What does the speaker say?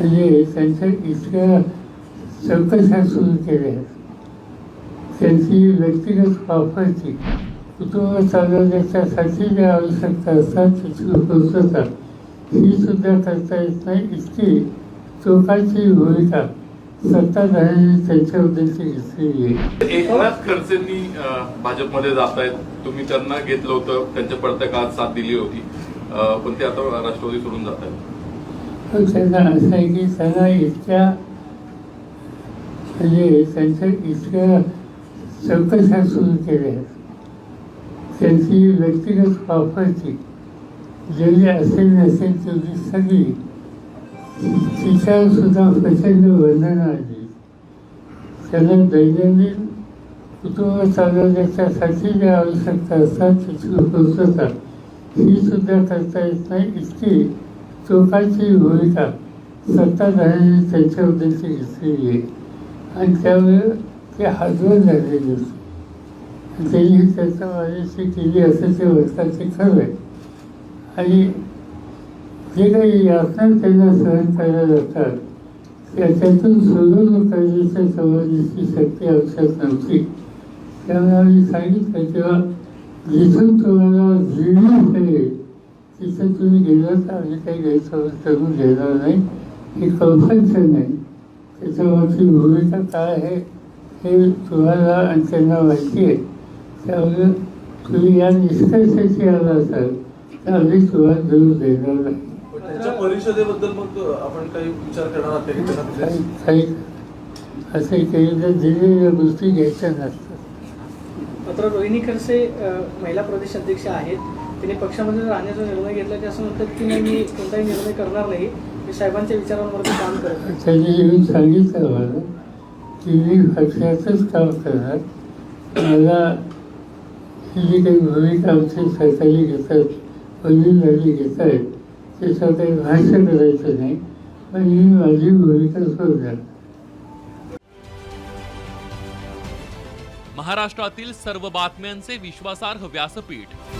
म्हणजे त्यांच्या इतक्या चौकशा सुरू केल्या. त्यांची व्यक्तिगत वापरची कुटुंब चालवण्याच्यासाठी ज्या आवश्यकता असतात त्याची पूर्तता ही सुद्धा करता येत नाही. इतकी चोखाची भूमिका सत्ताधाऱ्यांनी त्यांच्याबद्दलची घेतलेली आहे. एकनाथ खडसेंनी भाजपमध्ये जात आहेत तुम्ही त्यांना घेतलं होतं. त्यांच्या पडत्या साथ दिली होती. पण ते आता राष्ट्रवादी सोडून जात आहेत पण त्यांना असं आहे की त्यांना इतक्या म्हणजे त्यांच्या इतक्या चौकशा सुरू केल्या आहेत त्यांची व्यक्तिगत प्रॉपर्टी जेवढी असेल नसेल तेवढी सगळी तिच्यासुद्धा प्रचंड वर्णनं आली. त्यांना दैनंदिन कुटुंब चालवण्याच्यासाठी ज्या आवश्यकता असतात त्याची पूर्तता ही सुद्धा करता येत नाही. इतकी चोखाची भूमिका सत्ताधाऱ्यांनी त्यांच्याबद्दलची घेतलेली आहे आणि त्यामुळे ते हातवर झालेले असते आणि त्यांनी त्याचा माझ्याशी केली असं ते वर्षाचे खरं आहे आणि जे काही यातना त्यांना सहन करायला जातात त्याच्यातून सोडून करण्याच्या समाजाची शक्ती आमच्यात नव्हती त्यामुळे आम्ही सांगितलं तेव्हा जिथून तुम्हाला जीवन मिळेल तिथं तुम्ही गेलं तर आम्ही काही गैरसमज करून घेणार नाही हे कंपल्शन नाही त्याच्यावरची भूमिका काय आहे हे तुम्हाला आणि त्यांना माहिती आहे त्यामुळे तुम्ही या निष्कर्षाची आला असाल तर आम्ही तुम्हाला देऊ देणार नाही त्यांच्या परिषदेबद्दल मग आपण काही विचार करणार आहात का की काही असे काही तर दिलेल्या गोष्टी घ्यायच्या नसतात मात्र रोहिणी खडसे महिला प्रदेश अध्यक्ष आहेत तिने पक्षामध्ये राहण्याचा निर्णय घेतला ते असं म्हणतात की नाही मी कोणताही निर्णय करणार नाही. मी साहेबांच्या विचारांवरती काम करत त्यांनी येऊन सांगितलं मला की मी पक्षाचंच काम करणार. मला ही जी काही भूमिका आमची सरकारी घेतात वडीलधारी घेत आहेत त्याचं काही भाष्य करायचं नाही. पण मी माझी भूमिका सोडणार. महाराष्ट्रातील सर्व बातम्यांचे विश्वासार्ह व्यासपीठ